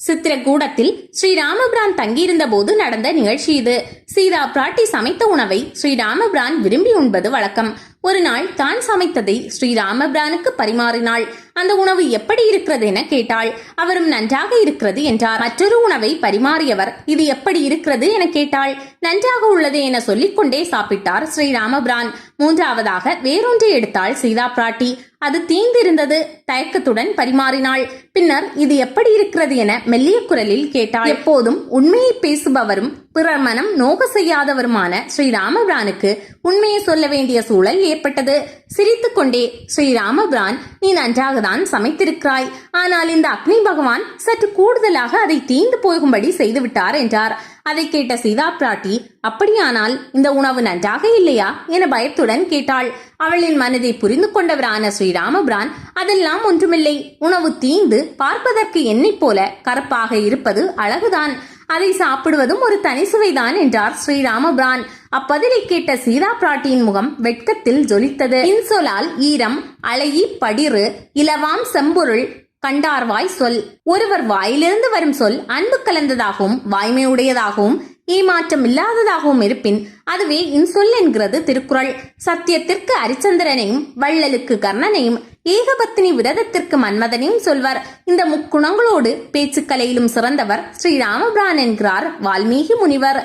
சித்திரக்கூடத்தில் ஸ்ரீராமபிரான் தங்கியிருந்த போது நடந்த நிகழ்ச்சி இது. சீதா பிராட்டி சமைத்த உணவை ஸ்ரீராமபிரான் விரும்பி உண்பது வழக்கம். ஒரு நாள் தான் சமைத்ததை ஸ்ரீராமபிரானுக்கு பரிமாறினாள். அந்த உணவு எப்படி இருக்கிறது என கேட்டாள். அவரும் நன்றாக இருக்கிறது என்றார். மற்றொரு உணவை பரிமாறியவர் இது எப்படி இருக்கிறது? என கேட்டாள். நன்றாக உள்ளது என சொல்லிக்கொண்டே சாப்பிட்டார் ஸ்ரீராமபிரான். மூன்றாவதாக வேறொன்றை எடுத்தாள் சீதா பிராட்டி. அது தீந்திருந்தது தயக்கத்துடன் பரிமாறினாள். பின்னர் இது எப்படி இருக்கிறது? என மெல்லிய குரலில் கேட்டாள். எப்போதும் உண்மையை பேசுபவரும் பிறர் மனம் நோக செய்யாதவருமான ஸ்ரீ ராமபிரானுக்கு உண்மையை சொல்ல வேண்டிய சூழல் ஏற்பட்டது. சிரித்துக்கொண்டே ஸ்ரீ ராமபிரான் நீ நன்றாகத்தான் சமைத்திருக்கிறாய். ஆனால் இந்த அக்னி பகவான் சற்று கூடுதலாக அதை தீந்து போகும்படி செய்துவிட்டார் என்றார். அதை கேட்ட சீதா பிராட்டி அப்படியானால் இந்த உணவு நன்றாக இல்லையா? என பயத்துடன் கேட்டாள். அவளின் மனதை புரிந்து கொண்டவரான ஸ்ரீராமபிரான் அதெல்லாம் ஒன்றுமில்லை. உணவு தீந்து பார்ப்பதற்கு என்னைப் போல கருப்பாக இருப்பது அழகுதான். அதை சாப்பிடுவதும் ஒரு தனி சுவைதான் என்றார் ஸ்ரீராமபிரான். அப்பதிலை கேட்ட சீதா பிராட்டியின் முகம் வெட்கத்தில் ஜொலித்தது. இன்சொலால் ஈரம் அழகி படிறு இலவாம் செம்பொருள் கண்டார்வாய் சொல். ஒருவர் வாயிலிருந்து வரும் சொல் அன்பு கலந்ததாகவும் வாய்மையுடையதாகவும் ஏமாற்றம் இல்லாததாகவும் இருப்பின் அதுவே இன்சொல் என்கிறது திருக்குறள். சத்தியத்திற்கு அரிச்சந்திரனையும் வள்ளலுக்கு கர்ணனையும் ஏகபத்தினி விரதத்திற்கு மன்மதனையும் சொல்வர். இந்த முக்குணங்களோடு பேச்சுக்கலையிலும் சிறந்தவர் ஸ்ரீ ராமபிரான் என்கிறார் வால்மீகி முனிவர்.